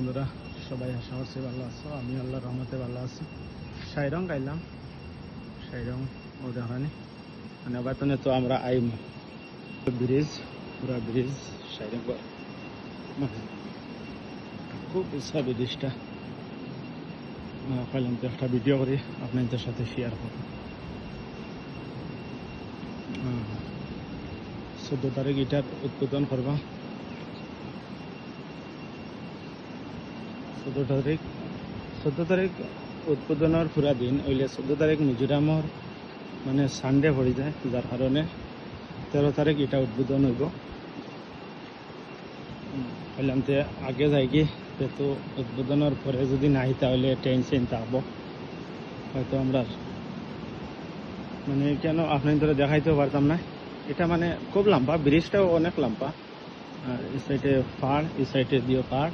বন্ধুরা, সবাই আশা করছি ভালো আছো, আমি আল্লাহ রহমতে ভালো আছি। সাইরং গাইলাম, সাইরং ও দেখানি মানে আবার তো আমরা আইম। ব্রিজ, পুরা ব্রিজ, সাইরং খুব ইচ্ছা ব্রিজটা পাইলাম তো একটা ভিডিও করি, আপনাদের সাথে শেয়ার করব। চোদ্দ তারিখ এটার উদ্বোধন করবা। চোদ্দ তারিখ চোদ্দ তারিখ উদ্বোধনের পুরা দিন ওইলে চোদ্দ তারিখ মিজোরামর মানে সানডে পড়ে যায় যার কারণে তেরো তারিখ এটা উদ্বোধন হইব। বললাম আগে যাই কি তো উদ্বোধনের পরে যদি নাই তাহলে ট্রেন চেন থাকব হয়তো আমরা মানে কেন আপনার ধরে দেখাইতেও পারতাম না। এটা মানে খুব লম্বা, ব্রিজটাও অনেক লম্বা। আর এই সাইডে পাহাড়, এই সাইডে দিও পাহাড়।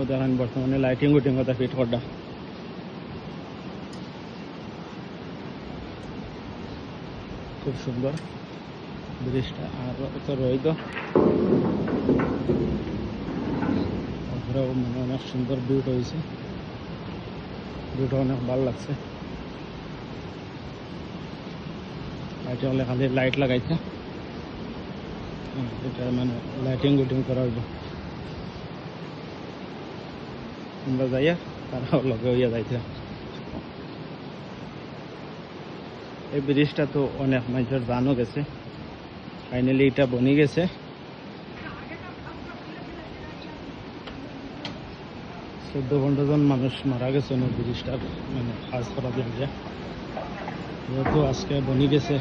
ও দেখেন বর্তমানে লাইটিং উটিং কথা ফিট করডা খুব সুন্দর ব্রিজটা আর তো রইদ ওপরেও মানে অনেক সুন্দর ভিউটা হয়েছে ভিউটা অনেক ভালো লাগছে লাইটে হলে খালি লাইট লাগাইছে হুম, এটা মানে লাইটিং উটিং করা হইব আমরা যাইয়া তারাও লগে হইয়া যাইতে এই ব্রিজটা তো অনেক মানুষের জানও গেছে ফাইনালি এটা বনি গেছে চোদ্দ পনেরো জন মানুষ মারা গেছে না ব্রিজটার মানে কাজ করা দিন যেহেতু আজকে বনি গেছে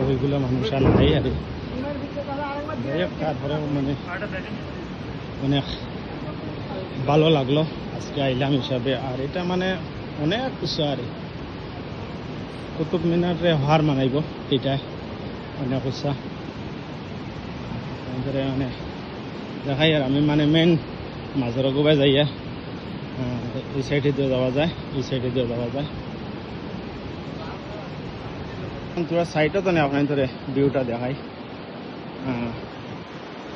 ওইগুলো মানুষ আর নাই আর তারপরেও মানে অনেক ভালো লাগল। আজকে আইলাম হিসাবে। আর এটা মানে অনেক কিছু আর কুতুব মিনারে হার মানাইব এটা অনেক তারপরে মানে দেখাই আর আমি মানে মেন মাজৰ গোবাই যাইয়া আহ, এই সাইডে দিয়ে যাওয়া যায় এই সাইডে দিয়ে যাওয়া যায়। তোরা সাইডও তো নেই আপনার ভিউটা দেখাই।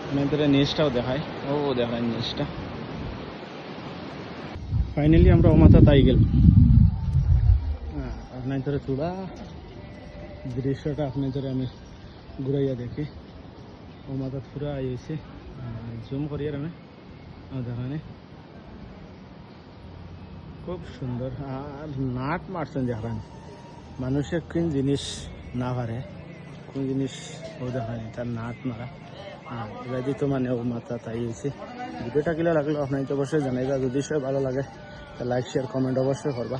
আপনার ধরে নিচটাও দেখাই ও দেখায় নিচটা ফাইনালি আমরা ওমাতা তাই গেল। আপনার ধরে তোরা দৃশ্যটা আপনার ধরে আমি ঘুরাইয়া দেখি। ওমাতা পুরা আইছে জুম করি আর আমি দেখানে খুব সুন্দর। আর নাট মারছেন দেখান মানুষের কোন জিনিস না পারে কোন জিনিস ও দেখায় তার নাট মারা। যদি তো মানে ও মাথা তাই হয়েছে। ভিডিওটা কিলো লাগল আপনার তো অবশ্যই জানাইবা। যদি সব ভালো লাগে লাইক শেয়ার কমেন্ট অবশ্যই করবা।